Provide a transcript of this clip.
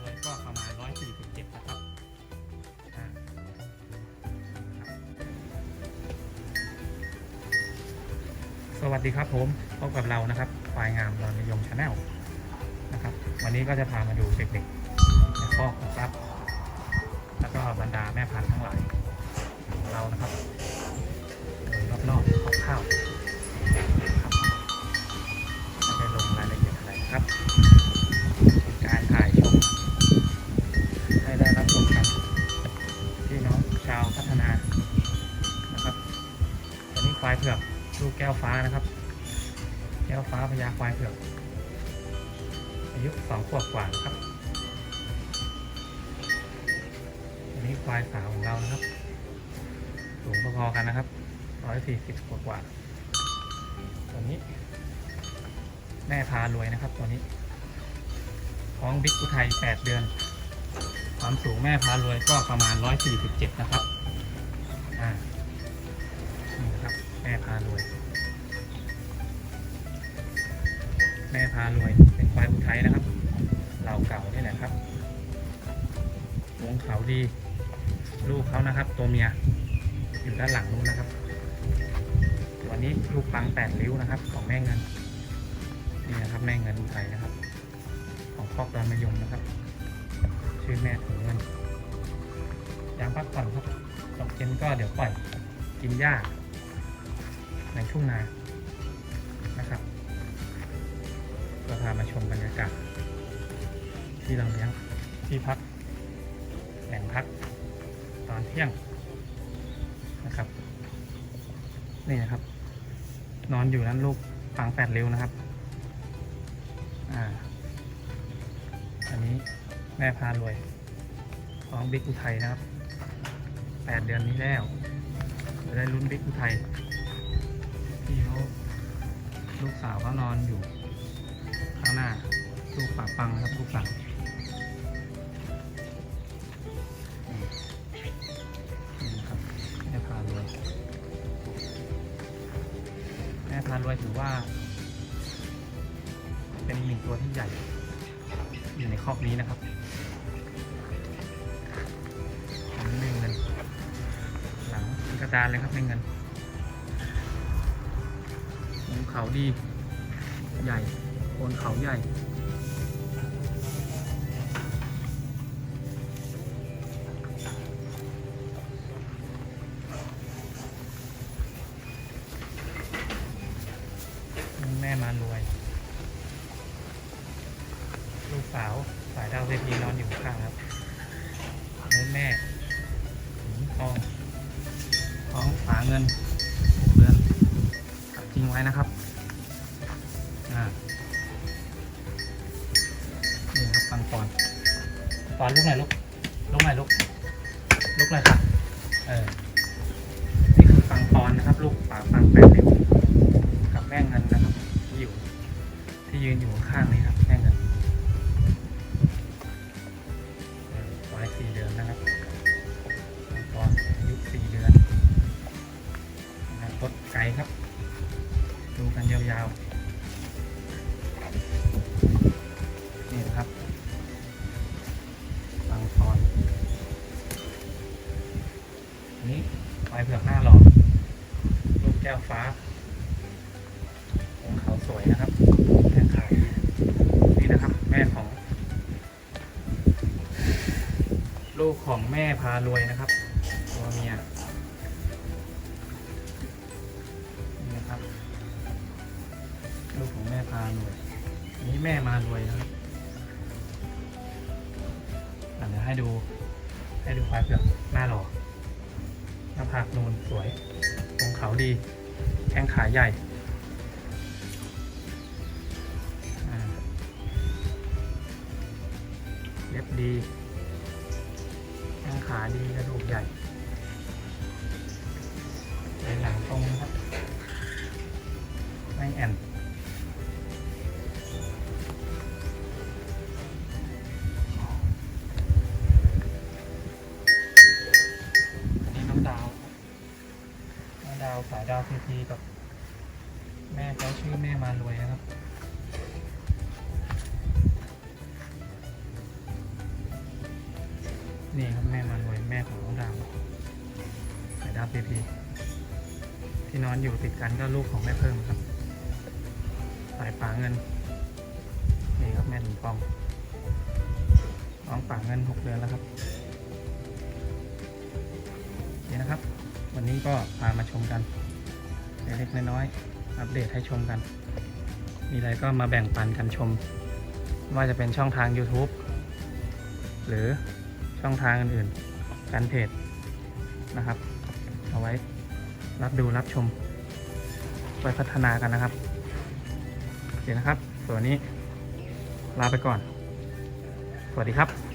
รวยก็ประมาณ 147 นะครับสวัสดีครับผมพบกับเรานะครับควายงามรอนนิยมชาแนลนะครับ วันนี้ก็จะพามาดูเด็กๆในคอกครับ แล้วก็บรรดาแม่พันธุ์ทั้งหลายของเรานะครับโดยรอบๆคร่าวๆครับได้ลงรายละเอียดอะไรนะครับ การถ่ายชม ให้ได้รับชมกันพี่น้องชาวพัฒนานะครับอันนี้ควายเผือกลูกแก้ว ฟ้านะครับ แก้วฟ้าพญาควายเผือกอายุสองขวบกว่านะครับ อันนี้ควายสาวของเรานะครับ สูงพอๆกันนะครับร้อยสี่สิบกว่าๆตัวนี้ แม่พารวยนะครับตัวนี้ท้องบิ๊กอุทัย8เดือน ความสูงแม่พารวยก็ประมาณ147นะครับ อ่า นี่นะครับ แม่พารวย แม่พารวยเป็นควายอุทัยนะครับเหล่าเก่านี่แหละครับวงเขาดี ลูกเขานะครับ ตัวเมียอยู่ด้านหลังนู้นนะครับตัวนี้ลูกปังแปดริ้วนะครับ ของแม่เงินนี่นะครับแม่เงินอุทัยนะครับ ของครอบดอนมยมนะครับ ชื่อแม่ถุงเงินยามพักผ่อนครับตกเย็นก็เดี๋ยวปล่อยกินหญ้าในทุ่งนานะครับ ก็พามาชมบรรยากาศที่เราเลี้ยงที่พักแหล่งพักตอนเที่ยงนะครับ นี่นะครับ นอนอยู่นั้นลูกฟังแปดเร็วนะครับอ่าอันนี้แม่พารวยของบิ๊กอุทัยนะครับแปดเดือนนี้แล้วจะได้ลุ้นบิ๊กอุทัยที่เขาลูกสาวเขานอนอยู่ หน้า ลูกป่าปังครับลูกสาวนี่นี่นะครับแม่พารวยแม่พารวยถือว่า เป็นหนึ่งตัวที่ใหญ่ อยู่ในคอกนี้นะครับอันนี้ไม่เงิน หลังกระดานเลยครับไม่เงินลงเขาดี ใหญ่ โคนเขาใหญ่ แม่มารวย ลูกสาวสายดาวเวทีนอนอยู่ข้างครับนู้นแม่หืมทองท้องฝาเงินเดือนตัดทิ้งไว้นะครับ ปอนลูกหน่อยลูกลูกหน่อยลูกลูกไหนอยครับเออนี่คือปังปอนนะครับลูกป่าปังแปดเหลี่ยมกับแม่เงินนะครับที่อยู่ ที่ยืนอยู่ข้างนี้ครับแม่เงินวัยสี่เดือนนะครับมังอายุสี่เดือนอนาคตไกลครับ ดูกันยาวๆนี่นะครับ นนี้ปลายเผือกหน้าหลอดลูกแก้วฟ้าของเขาสวยนะครับแข้งขาดีนี่นะครับ แม่ของ ลูกของแม่พารวยนะครับ ตัวเมียนี่นะครับ ลูกของแม่พารวยนนี้แม่มารวยนะครับเดี๋ยวให้ดูให้ดูควายเผือกหน้าหล่อ หน้าผากนูนสวยตรงเขาดีแข้งขาใหญ่เล็บดีแข้งขาดีกระดูกใหญ่ใหหลังตรงนะครับไม่แอนอัน ดาวพีพีกับ แม่เขาชื่อแม่มารวยนะครับ นี่ครับแม่มารวยแม่ของน้องดาวสายดาวพีพีที่นอนอยู่ติดกันก็ลูกของแม่เพิ่มครับ สายป่าเงิน นี่ครับแม่ถุงปองน้องป่าเงิน 6 เดือนแล้วครับนี่นะครับ วันนี้ก็พามาชมกัน เล็กๆน้อยๆอัปเดตให้ชมกัน มีอะไรก็มาแบ่งปันกันชม ว่าจะเป็นช่องทาง YouTube หรือช่องทางอื่นๆการเพจนะครับ เอาไว้รับดูรับชมไว้พัฒนากันนะครับโอเคนะครับ ส่วนนี้ลาไปก่อน สวัสดีครับ